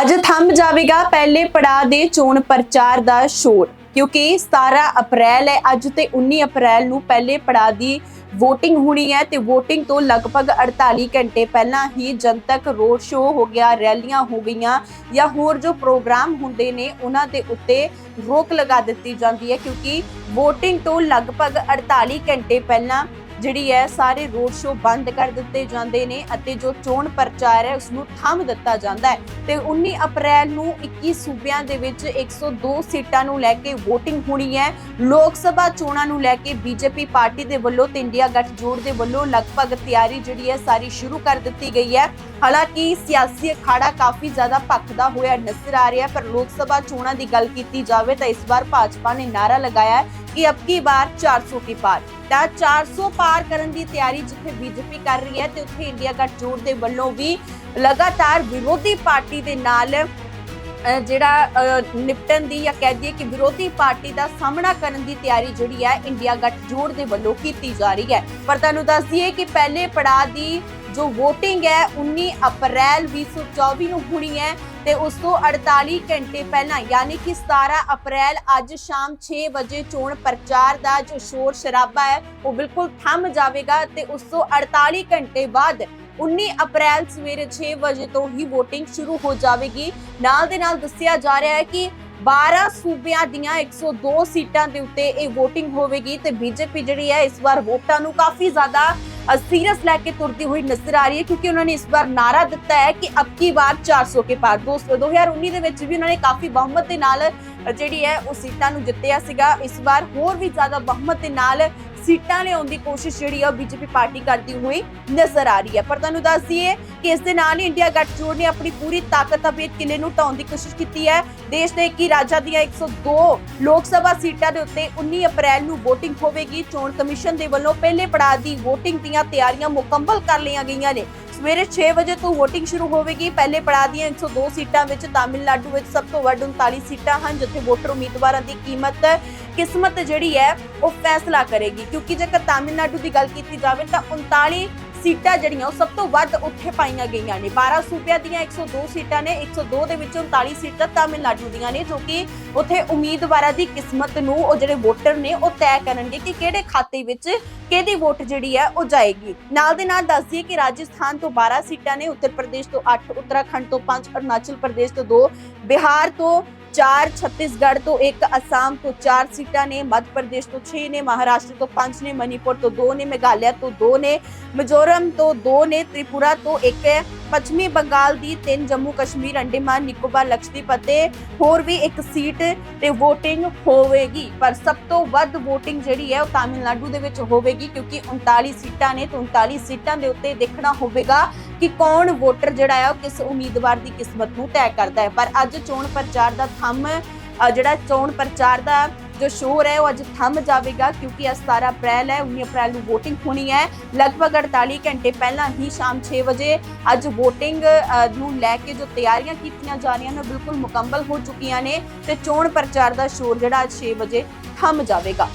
ਅੱਜ ਥੰਮ ਜਾਵੇਗਾ ਪਹਿਲੇ ਪੜਾਅ ਦੇ ਚੋਣ ਪ੍ਰਚਾਰ ਦਾ ਸ਼ੋਰ, ਕਿਉਂਕਿ 17 ਅਪ੍ਰੈਲ ਹੈ, ਅੱਜ ਤੇ 19 ਅਪ੍ਰੈਲ ਨੂੰ ਪਹਿਲੇ ਪੜਾਅ ਦੀ VOTING ਹੋਣੀ ਹੈ ਤੇ VOTING ਤੋਂ ਲਗਭਗ 48 ਘੰਟੇ ਪਹਿਲਾਂ ਹੀ ਜਨਤਕ ਰੋਡ ਸ਼ੋਅ ਹੋ ਗਿਆ, ਰੈਲੀਆਂ ਹੋ ਗਈਆਂ ਜਾਂ ਹੋਰ ਜੋ ਪ੍ਰੋਗਰਾਮ ਹੁੰਦੇ ਨੇ, ਉਹਨਾਂ ਦੇ ਉੱਤੇ ਰੋਕ ਲਗਾ ਦਿੱਤੀ ਜਾਂਦੀ ਹੈ, ਕਿਉਂਕਿ VOTING ਤੋਂ ਲਗਭਗ 48 ਘੰਟੇ ਪਹਿਲਾਂ ਜਿਹੜੀ ਹੈ, ਸਾਰੇ ਰੋਡ ਸ਼ੋਅ ਬੰਦ ਕਰ ਦਿੱਤੇ ਜਾਂਦੇ ਨੇ ਅਤੇ ਜੋ ਚੋਣ ਪ੍ਰਚਾਰ ਹੈ ਉਸ ਨੂੰ ਥੰਮ ਦਿੱਤਾ ਜਾਂਦਾ ਹੈ। ਤੇ 19 ਅਪ੍ਰੈਲ ਨੂੰ 21 ਸੂਬਿਆਂ ਦੇ ਵਿੱਚ 102 ਸੀਟਾਂ ਨੂੰ ਲੈ ਕੇ VOTING ਹੋਣੀ ਹੈ। ਲੋਕ ਸਭਾ ਚੋਣਾਂ ਨੂੰ ਲੈ ਕੇ ਬੀਜੇਪੀ ਪਾਰਟੀ ਦੇ ਵੱਲੋਂ ਤੇ ਇੰਡੀਆ ਗੱਠਜੋੜ ਦੇ ਵੱਲੋਂ ਲਗਭਗ ਤਿਆਰੀ ਜਿਹੜੀ ਹੈ, ਸਾਰੀ ਸ਼ੁਰੂ ਕਰ ਦਿੱਤੀ ਗਈ ਹੈ। ਹਾਲਾਂਕਿ ਸਿਆਸੀ ਅਖਾੜਾ ਕਾਫੀ ਜ਼ਿਆਦਾ ਭਖਦਾ ਹੋਇਆ ਨਜ਼ਰ ਆ ਰਿਹਾ ਪਰ ਲੋਕ ਸਭਾ ਚੋਣਾਂ ਦੀ ਗੱਲ ਕੀਤੀ ਜਾਵੇ ਤਾਂ ਇਸ ਵਾਰ ਭਾਜਪਾ ਨੇ ਨਾਰਾ ਲਗਾਇਆ ਹੈ ਕਿ ਅਬ ਕੀ ਬਾਰ 400 ਕੀ ਪਾਰ? ਤਾਂ 400 ਪਾਰ ਕਰਨ ਦੀ ਤਿਆਰੀ ਜਿੱਥੇ ਬੀਜੇਪੀ ਕਰ ਰਹੀ ਹੈ ਤੇ ਉੱਥੇ ਇੰਡੀਆ ਗੱਠਜੋੜ ਦੇ ਵੱਲੋਂ ਵੀ ਲਗਾਤਾਰ ਵਿਰੋਧੀ ਪਾਰਟੀ ਦੇ ਨਾਲ ਜਿਹੜਾ ਨਿਪਟਣ ਦੀ ਜਾਂ ਕਹਿ ਦਈਏ ਕਿ ਵਿਰੋਧੀ ਪਾਰਟੀ ਦਾ ਸਾਹਮਣਾ ਕਰਨ ਦੀ ਤਿਆਰੀ ਜਿਹੜੀ ਹੈ, ਇੰਡੀਆ ਗੱਠਜੋੜ ਦੇ ਵੱਲੋਂ ਕੀਤੀ ਜਾ ਰਹੀ ਹੈ। ਪਰ ਤੁਹਾਨੂੰ ਦੱਸ ਦਈਏ ਕਿ ਪਹਿਲੇ ਪੜਾਅ ਦੀ ਜੋ VOTING ਹੈ 19 ਅਪ੍ਰੈਲ 2024 ਨੂੰ ਹੋਣੀ ਹੈ ਤੇ ਉਸ ਤੋਂ 48 ਘੰਟੇ ਪਹਿਲਾਂ, ਯਾਨੀ ਕਿ 17 ਅਪ੍ਰੈਲ ਅੱਜ ਸ਼ਾਮ 6 ਵਜੇ ਚੋਣ ਪ੍ਰਚਾਰ ਦਾ ਜੋ ਸ਼ੋਰ ਸ਼ਰਾਬਾ ਹੈ, ਉਹ ਬਿਲਕੁਲ ਥੰਮ ਜਾਵੇਗਾ ਤੇ ਉਸ ਤੋਂ 48 ਘੰਟੇ ਬਾਅਦ 19 ਅਪ੍ਰੈਲ ਸਵੇਰੇ 6 ਵਜੇ ਤੋਂ ਹੀ VOTING ਸ਼ੁਰੂ ਹੋ ਜਾਵੇਗੀ। ਨਾਲ ਦੇ ਨਾਲ ਦੱਸਿਆ ਜਾ ਰਿਹਾ ਹੈ ਕਿ 12 ਸੂਬਿਆਂ ਦੀਆਂ 102 ਸੀਟਾਂ ਦੇ ਉੱਤੇ ਇਹ VOTING ਹੋਵੇਗੀ ਤੇ ਬੀਜੇਪੀ ਜਿਹੜੀ ਹੈ, ਇਸ ਵਾਰ ਵੋਟਾਂ ਨੂੰ ਕਾਫੀ ਜ਼ਿਆਦਾ ਸੀਰੀਅਸ ਲੈ ਕੇ ਤੁਰਦੀ ਹੋਈ ਨਜ਼ਰ ਆ ਰਹੀ ਹੈ ਕਿਉਂਕਿ ਉਹਨਾਂ ਨੇ ਇਸ ਵਾਰ ਨਾਰਾ ਦਿੱਤਾ ਹੈ ਕਿ ਅਬ ਕੀ ਵਾਰ 400 ਕੇ ਪਾਰ। ਦੋਸਤੋ 2019 ਦੇ ਵਿੱਚ ਵੀ ਉਹਨਾਂ ਨੇ ਕਾਫੀ ਬਹੁਮਤ ਦੇ ਨਾਲ ਜਿਹੜੀ ਹੈ, ਉਹ ਸੀਟਾਂ ਨੂੰ ਜਿੱਤਿਆ ਸੀਗਾ। ਇਸ ਵਾਰ ਹੋਰ ਵੀ ਜ਼ਿਆਦਾ ਬਹੁਮਤ ਦੇ ਨਾਲ ਸੀਟਾਂ ਲਿਆਉਣ ਦੀ ਕੋਸ਼ਿਸ਼ ਜਿਹੜੀ ਹੈ ਬੀਜੇਪੀ ਪਾਰਟੀ ਕਰਦੀ ਹੋਈ ਨਜ਼ਰ ਆ ਰਹੀ ਹੈ। ਪਰ ਤੁਹਾਨੂੰ ਦੱਸ ਦਈਏ ਕਿ ਇਸ ਦੇ ਨਾਲ ਹੀ ਇੰਡੀਆ ਗੱਠਜੋੜ ਨੇ ਆਪਣੀ ਪੂਰੀ ਤਾਕਤ ਅਪੇਤ ਕਿਲੇ ਨੂੰ ਢਾਉਣ ਦੀ ਕੋਸ਼ਿਸ਼ ਕੀਤੀ ਹੈ। ਦੇਸ਼ ਦੇ 21 ਰਾਜਾਂ ਦੀਆਂ 102 ਲੋਕ ਸਭਾ ਸੀਟਾਂ ਦੇ ਉੱਤੇ 19 ਅਪ੍ਰੈਲ ਨੂੰ VOTING ਹੋਵੇਗੀ। ਚੋਣ ਕਮਿਸ਼ਨ ਦੇ ਵੱਲੋਂ ਪਹਿਲੇ ਪੜਾਅ ਦੀ VOTING ਦੀਆਂ ਤਿਆਰੀਆਂ ਮੁਕੰਮਲ ਕਰ ਲਈਆਂ ਗਈਆਂ ਨੇ। ਸਵੇਰੇ 6 ਵਜੇ ਤੋਂ VOTING ਸ਼ੁਰੂ ਹੋਵੇਗੀ। ਪਹਿਲੇ ਪੜਾਅ ਦੀਆਂ 102 ਸੀਟਾਂ ਵਿੱਚ ਤਾਮਿਲਨਾਡੂ ਵਿੱਚ ਸਭ ਤੋਂ ਵੱਧ 39 ਸੀਟਾਂ ਹਨ, ਜਿੱਥੇ ਵੋਟਰ ਉਮੀਦਵਾਰਾਂ ਦੀ ਕੀਮਤ, ਕਿਸਮਤ ਜਿਹੜੀ ਹੈ, ਉਹ ਫੈਸਲਾ ਕਰੇਗੀ। ਕਿਉਂਕਿ ਜੇਕਰ ਤਾਮਿਲਨਾਡੂ ਦੀ ਗੱਲ ਕੀਤੀ ਜਾਵੇ ਤਾਂ 39 ਸੀਟਾਂ ਜਿਹੜੀਆਂ ਉਹ ਸਭ ਤੋਂ ਵੱਧ ਉੱਥੇ ਪਾਈਆਂ ਗਈਆਂ ਨੇ। 12 ਸੂਬਿਆਂ ਦੀਆਂ 102 ਸੀਟਾਂ ਨੇ 102 ਦੇ ਵਿੱਚੋਂ 39 ਸੀਟਾਂ ਤਾਮਿਲਨਾਡੂ ਦੀਆਂ ਨੇ, ਜੋ ਕਿ ਉੱਥੇ ਉਮੀਦਵਾਰਾਂ ਦੀ ਕਿਸਮਤ ਨੂੰ ਉਹ ਜਿਹੜੇ ਵੋਟਰ ਨੇ ਉਹ ਤੈਅ ਕਰਨਗੇ ਕਿ ਕਿਹੜੇ ਖਾਤੇ ਵਿੱਚ ਕਿਹਦੀ ਵੋਟ ਜਿਹੜੀ ਹੈ ਉਹ ਜਾਏਗੀ। ਨਾਲ ਦੇ ਨਾਲ ਦੱਸ ਦਈਏ ਕਿ ਰਾਜਸਥਾਨ ਤੋਂ 12 ਸੀਟਾਂ ਨੇ, ਉੱਤਰ ਪ੍ਰਦੇਸ਼ ਤੋਂ 8 ਉੱਤਰਾਖੰਡ ਤੋਂ 5 ਅਰੁਣਾਚਲ ਪ੍ਰਦੇਸ਼ ਤੋਂ 2 ਬਿਹਾਰ ਤੋਂ 4 ਛੱਤੀਸਗੜ੍ਹ ਤੋਂ 1 ਅਸਾਮ ਤੋਂ 4 ਸੀਟਾਂ ਨੇ ਮੱਧ ਪ੍ਰਦੇਸ਼ ਤੋਂ 6 ਨੇ ਮਹਾਰਾਸ਼ਟਰ ਤੋਂ 5 ਨੇ ਮਨੀਪੁਰ ਤੋਂ 2 ਨੇ ਮੇਘਾਲਿਆ ਤੋਂ 2 ਨੇ ਮਿਜ਼ੋਰਮ ਤੋਂ 2 ਨੇ ਤ੍ਰਿਪੁਰਾ ਤੋਂ 1 ਹੈ ਪੱਛਮੀ ਬੰਗਾਲ ਦੀ ਤਿੰਨ ਜੰਮੂ ਕਸ਼ਮੀਰ ਅੰਡੇਮਾਨ, ਨਿਕੋਬਾਰ, ਲਕਸ਼ਦੀਪ ਅਤੇ ਹੋਰ ਵੀ ਇੱਕ ਸੀਟ ਤੇ VOTING ਹੋਵੇਗੀ। ਪਰ ਸਭ ਤੋਂ ਵੱਧ VOTING ਜਿਹੜੀ ਹੈ ਉਹ ਤਾਮਿਲਨਾਡੂ ਦੇ ਵਿੱਚ ਹੋਵੇਗੀ ਕਿਉਂਕਿ 39 ਸੀਟਾਂ ਨੇ ਤੇ 39 ਸੀਟਾਂ ਦੇ ਉੱਤੇ ਦੇਖਣਾ ਹੋਵੇਗਾ ਕਿ ਕੌਣ ਵੋਟਰ ਜਿਹੜਾ ਹੈ ਉਹ ਕਿਸ ਉਮੀਦਵਾਰ ਦੀ ਕਿਸਮਤ ਨੂੰ ਤੈਅ ਕਰਦਾ ਹੈ। ਪਰ ਅੱਜ ਚੋਣ ਪ੍ਰਚਾਰ ਦਾ ਥੰਮ ਜਿਹੜਾ ਚੋਣ ਪ੍ਰਚਾਰ ਦਾ ਜੋ ਸ਼ੋਰ ਹੈ, ਉਹ ਅੱਜ ਥੰਮ ਜਾਵੇਗਾ ਕਿਉਂਕਿ ਅੱਜ 17 ਅਪ੍ਰੈਲ ਹੈ 19 ਅਪ੍ਰੈਲ ਨੂੰ VOTING ਹੋਣੀ ਹੈ। ਲਗਭਗ 48 ਘੰਟੇ ਪਹਿਲਾਂ ਹੀ ਸ਼ਾਮ 6 ਵਜੇ ਅੱਜ VOTING ਨੂੰ ਲੈ ਕੇ ਜੋ ਤਿਆਰੀਆਂ ਕੀਤੀਆਂ ਜਾ ਰਹੀਆਂ ਨੇ, ਉਹ ਬਿਲਕੁਲ ਮੁਕੰਮਲ ਹੋ ਚੁੱਕੀਆਂ ਨੇ ਤੇ ਚੋਣ ਪ੍ਰਚਾਰ ਦਾ ਸ਼ੋਰ ਜਿਹੜਾ ਅੱਜ 6 ਵਜੇ ਥੰਮ ਜਾਵੇਗਾ।